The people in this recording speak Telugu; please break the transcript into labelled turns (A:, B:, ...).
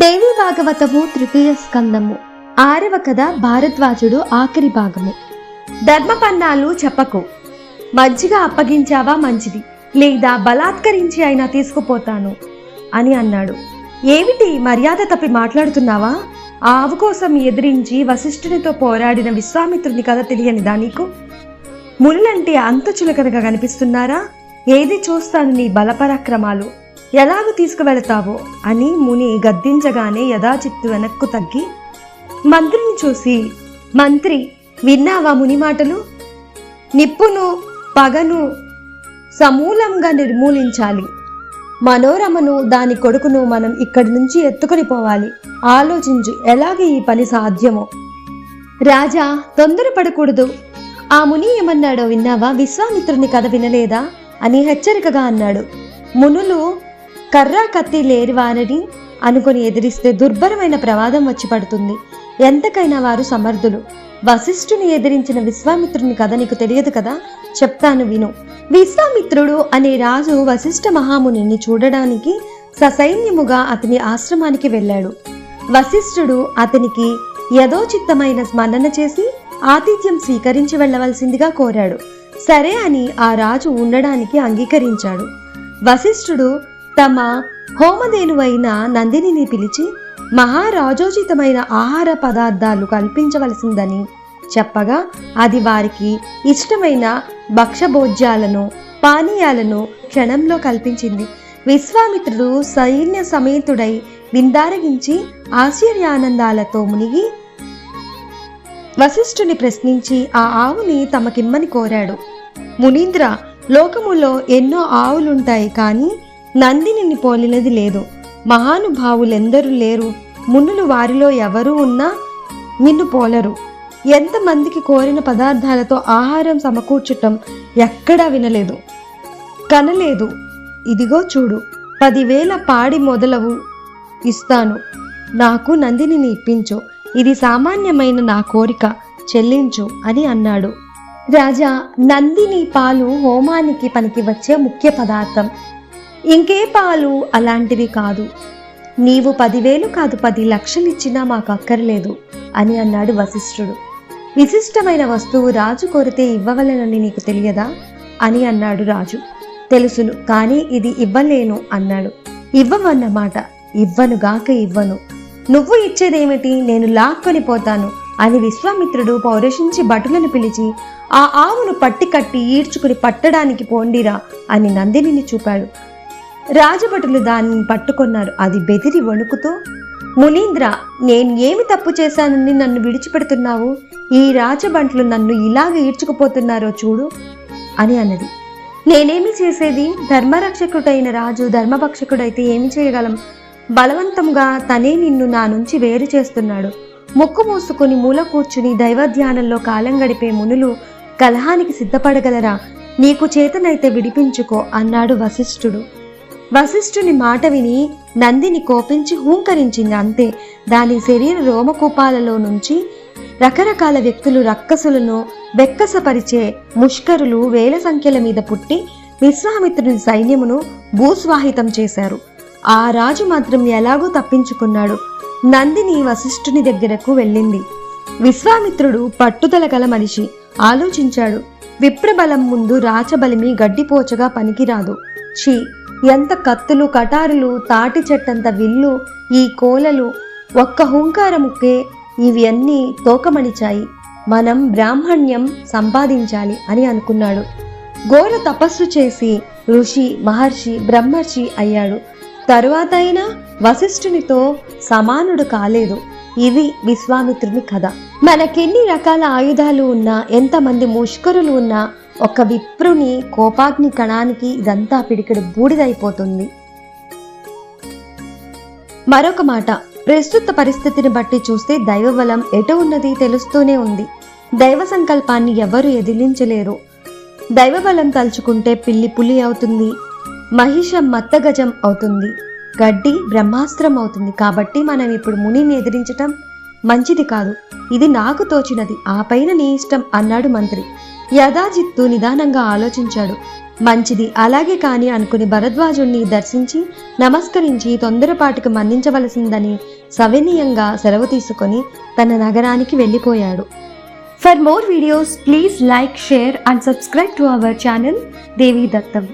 A: దేవి భాగవతము తృతీయ స్కందము ఆరవ కథ భారద్వాజుడు ఆఖరి భాగము ధర్మపన్నాలు చెప్పకు మంచిగా అప్పగించావా మంచిది లేదా బలాత్కరించి అయినా తీసుకుపోతాను అని అన్నాడు ఏమిటి మర్యాద తప్పి మాట్లాడుతున్నావా? ఆవు కోసం ఎదిరించి వశిష్ఠునితో పోరాడిన విశ్వామిత్రుని కథ తెలియనిదా నీకు? ముళ్ళంటే అంత చులకనగా కనిపిస్తున్నారా? ఏది చూస్తాను నీ బలపరాక్రమాలు? ఎలాగ తీసుకువెళతావో అని ముని గద్దించగానే యథాచిత్తు వెనక్కు తగ్గి మంత్రిని చూసి మంత్రి విన్నావా ముని మాటలు? నిప్పును పగను సమూలంగా నిర్మూలించాలి. మనోరమను దాని కొడుకును మనం ఇక్కడి నుంచి ఎత్తుకొని పోవాలి. ఆలోచించు ఎలాగ ఈ పని సాధ్యమో. రాజా తొందరపడకూడదు. ఆ ముని ఏమన్నాడో విన్నావా? విశ్వామిత్రుని కథ వినలేదా? అని హెచ్చరికగా అన్నాడు. మునులు కర్రా కత్తి లేరివారని అనుకుని ఎదిరిస్తే దుర్భరమైన ప్రమాదం వచ్చి పడుతుంది. ఎంతకైనా వారు సమర్థులు. వశిష్ఠుని ఎదిరించిన విశ్వామిత్రుని కథ నీకు తెలియదు కదా? చెప్తాను విను. విశ్వామిత్రుడు అనే రాజు వశిష్ఠ మహామునిని చూడడానికి ససైన్యముగా అతని ఆశ్రమానికి వెళ్ళాడు. వశిష్ఠుడు అతనికి యథోచిత్తమైన స్మరణ చేసి ఆతిథ్యం స్వీకరించి వెళ్ళవలసిందిగా కోరాడు. సరే అని ఆ రాజు ఉండడానికి అంగీకరించాడు. వశిష్ఠుడు తమ హోమధేనువైన నందినిని పిలిచి మహారాజోచితమైన ఆహార పదార్థాలు కల్పించవలసిందని చెప్పగా అది వారికి ఇష్టమైన భక్షభోజ్యాలను పానీయాలను క్షణంలో కల్పించింది. విశ్వామిత్రుడు సైన్య సమేతుడై విందారగించి ఆశ్చర్యానందాలతో మునిగి వశిష్ఠుని ప్రశ్నించి ఆ ఆవుని తమకిమ్మని కోరాడు. మునీంద్ర లోకములో ఎన్నో ఆవులుంటాయి కానీ నందినిని పోలినది లేదు. మహానుభావులెందరూ లేరు. మునులు వారిలో ఎవరూ ఉన్నా నిన్ను పోలరు. ఎంతమందికి కోరిన పదార్థాలతో ఆహారం సమకూర్చటం ఎక్కడా వినలేదు. కనలేదు. ఇదిగో చూడు పదివేల పాడి మొదలవు. ఇస్తాను. నాకు నందినిని ఇప్పించు. ఇది సామాన్యమైన నా కోరిక. చెల్లించు అని అన్నాడు. రాజా నందిని పాలు హోమానికి పనికి వచ్చే ముఖ్య పదార్థం. ఇంకే పాలు అలాంటివి కాదు. నీవు పదివేలు కాదు పది లక్షలు ఇచ్చినా మాకు అక్కర్లేదు అని అన్నాడు వశిష్ఠుడు. విశిష్టమైన వస్తువు రాజు కోరితే ఇవ్వవలెనని నీకు తెలియదా? అని అన్నాడు రాజు. తెలుసును కానీ ఇది ఇవ్వలేను అన్నాడు. ఇవ్వమన్నమాట ఇవ్వనుగాక ఇవ్వను. నువ్వు ఇచ్చేదేమిటి? నేను లాక్కొని పోతాను అని విశ్వామిత్రుడు పౌరషించి భటులను పిలిచి ఆ ఆవును పట్టి కట్టి ఈడ్చుకుని పట్టడానికి పోండిరా అని నందినిని చూపాడు. రాజభటులు దానిని పట్టుకొన్నారు. అది బెదిరి వణుకుతూ మునీంద్ర నేను ఏమి తప్పు చేశానని నన్ను విడిచిపెడుతున్నావు? ఈ రాజభట్లు నన్ను ఇలాగ ఈడ్చుకుపోతున్నారో చూడు అని అన్నది. నేనేమి చేసేది? ధర్మరక్షకుడైన రాజు ధర్మభక్షకుడైతే ఏమి చేయగలం? బలవంతంగా తనే నిన్ను నా నుంచి వేరు చేస్తున్నాడు. ముక్కు మూసుకుని మూల కూర్చుని దైవధ్యానంలో కాలం గడిపే మునులు కలహానికి సిద్ధపడగలరా? నీకు చేతనైతే విడిపించుకో అన్నాడు వశిష్ఠుడు. వశిష్ఠుని మాట విని నందిని కోపించి హూంకరించింది అంతే. దాని శరీర రోమకూపాలలో నుంచి రకరకాల వ్యక్తులు రక్కసులను వెక్కసపరిచే ముష్కరులు వేల సంఖ్యల మీద పుట్టి విశ్వామిత్రుని సైన్యమును భూస్వాహితం చేశారు. ఆ రాజు మాత్రం ఎలాగో తప్పించుకున్నాడు. నందిని వశిష్ఠుని దగ్గరకు వెళ్ళింది. విశ్వామిత్రుడు పట్టుదల గల మనిషి. ఆలోచించాడు. విప్రబలం ముందు రాచబలిమి గడ్డిపోచగా పనికిరాదు. ఛీ! ఎంత కత్తులు కటారులు తాటి చెట్టంత విల్లు ఈ కోలలు ఒక్క హుంకారముకే ఇవి అన్నీ తోకమణిచాయి. మనం బ్రాహ్మణ్యం సంపాదించాలి అని అనుకున్నాడు. ఘోర తపస్సు చేసి ఋషి మహర్షి బ్రహ్మర్షి అయ్యాడు. తరువాత అయినా వశిష్ఠునితో సమానుడు కాలేదు. ఇది విశ్వామిత్రుని కథ. మనకెన్ని రకాల ఆయుధాలు ఉన్నా ఎంతమంది ముష్కరులు ఉన్నా ఒక విప్రుని కోపాగ్ని కణానికి ఇదంతా పిడికెడు బూడిదైపోతుంది. మరొక మాట ప్రస్తుత పరిస్థితిని బట్టి చూస్తే దైవబలం ఎటు ఉన్నది తెలుస్తూనే ఉంది. దైవ సంకల్పాన్ని ఎవరు ఎదిలించలేరు. దైవబలం తలుచుకుంటే పిల్లి పులి అవుతుంది మహిషం మత్తగజం అవుతుంది గడ్డి బ్రహ్మాస్త్రం అవుతుంది. కాబట్టి మనం ఇప్పుడు మునిని ఎదిరించటం మంచిది కాదు. ఇది నాకు తోచినది ఆ పైన నీ ఇష్టం అన్నాడు మంత్రి. యథాజిత్తు నిదానంగా ఆలోచించాడు. మంచిది అలాగే కాని అనుకుని భరద్వాజుణ్ణి దర్శించి నమస్కరించి తొందరపాటుకు మన్నించవలసిందని సవినీయంగా సెలవు తీసుకొని తన నగరానికి వెళ్ళిపోయాడు. For more videos please like share and subscribe to our channel Devi Dattam